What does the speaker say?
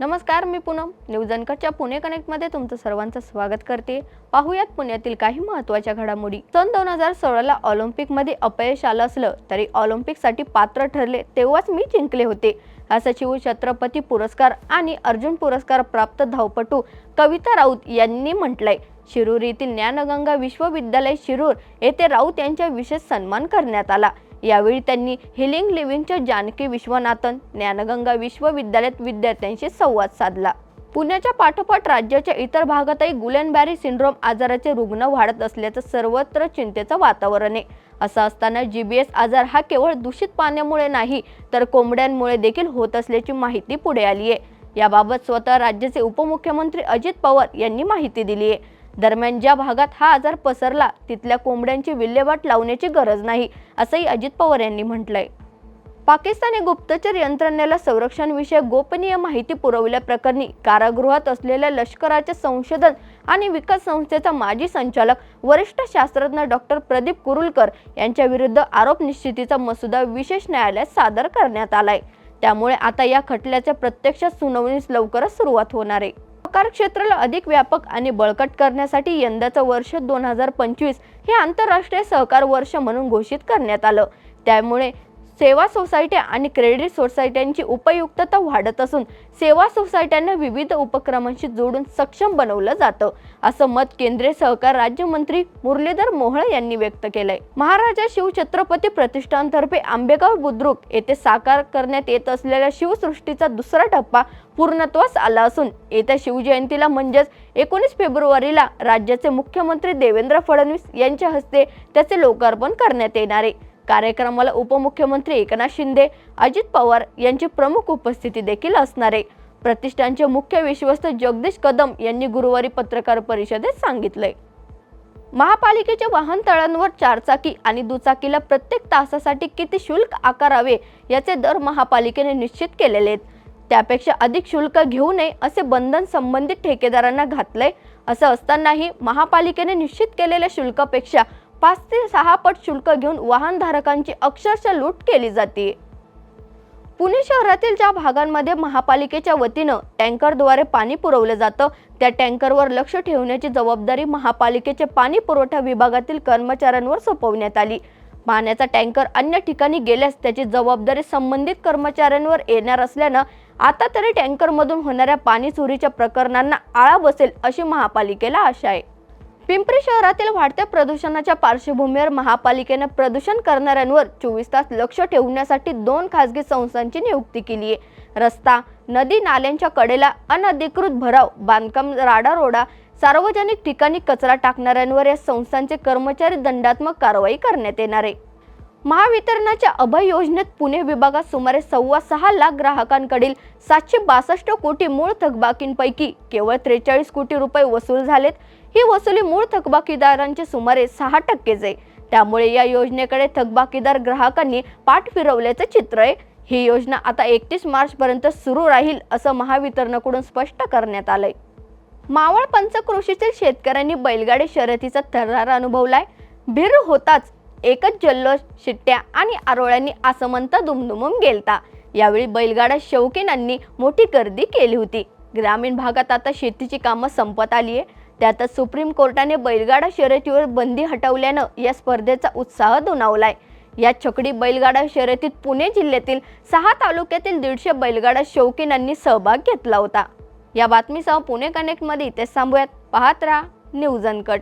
नमस्कार मी पूनम. न्यूज अनकटच्या पुणे कनेक्टमध्ये तुमचं सर्वांचं स्वागत करते. पाहूयात पुण्यातील काही महत्त्वाच्या घडामोडी. सन दोन हजार सोळाला ऑलिम्पिकमध्ये अपयश आलं असलं तरी ऑलिम्पिकसाठी पात्र ठरले तेव्हाच मी जिंकले होते. असा शिव छत्रपती पुरस्कार आणि अर्जुन पुरस्कार प्राप्त धावपटू कविता राऊत यांनी म्हटलंय. शिरूर येथील ज्ञानगंगा विश्वविद्यालय शिरूर येथे राऊत यांचा विशेष सन्मान करण्यात आला. यावेळी त्यांनी हिलिंग लिव्हिंगच्या जानकी विश्वनाथन ज्ञानगंगा विश्वविद्यालयात विद्यार्थ्यांशी संवाद साधला. पुण्याच्या पाठोपाठ राज्याच्या इतर भागातही गुलेनबॅरी सिंड्रोम आजाराचे रुग्ण वाढत असल्याचं सर्वत्र चिंतेचं वातावरण आहे. असं असताना जी बी एस आजार हा केवळ दूषित पाण्यामुळे नाही तर कोंबड्यांमुळे देखील होत असल्याची माहिती पुढे आली आहे. याबाबत स्वतः राज्याचे उपमुख्यमंत्री अजित पवार यांनी माहिती दिली आहे. दरम्यान ज्या भागात हा आजार पसरला तिथल्या कोंबड्यांची विल्हेवाट लावण्याची गरज नाही असंही अजित पवार यांनी म्हटलंय. पाकिस्तानी गुप्तचर यंत्रणेला संरक्षणविषयक गोपनीय माहिती पुरवल्याप्रकरणी कारागृहात असलेल्या लष्कराच्या संशोधन आणि विकास संस्थेचा माजी संचालक वरिष्ठ शास्त्रज्ञ डॉक्टर प्रदीप कुरुलकर यांच्या विरुद्ध आरोप निश्चितीचा मसुदा विशेष न्यायालयात सादर करण्यात आलाय. त्यामुळे आता या खटल्याच्या प्रत्यक्ष सुनावणीस लवकरच सुरुवात होणार आहे. सहकार क्षेत्राला अधिक व्यापक आणि बळकट करण्यासाठी यंदाचं वर्ष दोन हजार पंचवीस हे आंतरराष्ट्रीय सहकार वर्ष म्हणून घोषित करण्यात आलं. त्यामुळे सेवा सोसायट्या आणि क्रेडिट सोसायट्यांची उपयुक्तता वाढत असून सेवा सोसायट्यांना विविध उपक्रमांशी जोडून सक्षम बनवलं जातं असं मत केंद्रीय सहकार राज्यमंत्री मुरलीधर मोहळ यांनी व्यक्त केलंय. महाराजा शिवछत्रपती प्रतिष्ठानतर्फे आंबेगाव बुद्रुक येथे साकार करण्यात येत असलेल्या शिवसृष्टीचा दुसरा टप्पा पूर्णत्वास आला असून येत्या शिवजयंतीला म्हणजेच एकोणीस फेब्रुवारीला राज्याचे मुख्यमंत्री देवेंद्र फडणवीस यांच्या हस्ते त्याचे लोकार्पण करण्यात येणार आहे. कार्यक्रमाला उपमुख्यमंत्री एकनाथ शिंदे अजित पवार यांची प्रमुख उपस्थिती देखील असणार. आहे प्रतिष्ठानचे मुख्य विश्वस्त जगदीश कदम यांनी गुरुवारी पत्रकार परिषदेत सांगितले. महापालिकेच्या वाहनतळांवर चारचाकी आणि दुचाकीला प्रत्येक तासासाठी किती शुल्क आकारावे याचे दर महापालिकेने निश्चित केलेले आहेत. त्यापेक्षा अधिक शुल्क घेऊ नये असे बंधन संबंधित ठेकेदारांना घातले असं असतानाही महापालिकेने निश्चित केलेल्या शुल्कापेक्षा पाच ते सहा पट शुल्क घेऊन वाहनधारकांची अक्षरशः लूट केली जाते. पुणे शहरातील ज्या भागांमध्ये महापालिकेच्या वतीनं टँकरद्वारे पाणी पुरवलं जातं त्या टँकरवर लक्ष ठेवण्याची जबाबदारी महापालिकेचे पाणी पुरवठा विभागातील कर्मचाऱ्यांवर सोपवण्यात आली. पाण्याचा टँकर अन्य ठिकाणी गेल्यास त्याची जबाबदारी संबंधित कर्मचाऱ्यांवर येणार असल्यानं आता तरी टँकरमधून होणाऱ्या पाणी चोरीच्या प्रकरणांना आळा बसेल अशी महापालिकेला आशा आहे. पिंपरी शहरातील वाढत्या प्रदूषणाच्या पार्श्वभूमीवर महापालिकेनं प्रदूषण करणाऱ्यांवर चोवीस तास लक्ष ठेवण्यासाठी दोन खासगी संस्थांची नियुक्ती केली आहे. रस्ता नदी नाल्यांच्या कडेला अनधिकृत भराव बांधकाम राडारोडा सार्वजनिक ठिकाणी कचरा टाकणाऱ्यांवर या संस्थांचे कर्मचारी दंडात्मक कारवाई करण्यात येणार आहे. महावितरणाच्या अभय योजनेत पुणे विभागात सुमारे सव्वा सहा लाख ग्राहकांकडील सातशे बासष्ट कोटी मूळ थकबाकींपैकी केवळ त्रेचाळीस कोटी रुपये वसूल झालेत. ही वसुली मूळ थकबाकीदारांचे सुमारे सहा टक्केच आहे त्यामुळे या योजनेकडे थकबाकीदार ग्राहकांनी पाठ फिरवल्याचं चित्र आहे. ही योजना आता एकतीस मार्च पर्यंत सुरू राहील असं महावितरणाकडून स्पष्ट करण्यात आलंय. मावळ पंचक्रोशीतील शेतकऱ्यांनी बैलगाडी शर्यतीचा थरार अनुभवलाय. भिर होताच एकच जल्लोष शिट्ट्या आणि आरोळ्यांनी आसमंत दुमदुमून गेलता. यावेळी बैलगाडा शौकीनांनी मोठी गर्दी केली होती. ग्रामीण भागात आता शेतीची कामं संपत आली आहे त्यातच सुप्रीम कोर्टाने बैलगाडा शर्यतीवर बंदी हटवल्यानं या स्पर्धेचा उत्साह दुणावलाय. या छकडी बैलगाडा शर्यतीत पुणे जिल्ह्यातील सहा तालुक्यातील दीडशे बैलगाडा शौकीनांनी सहभाग घेतला होता. या बातमीसह पुणे कनेक्टमध्ये इथेच थांबूयात. पाहत राहा न्यूज अनकट.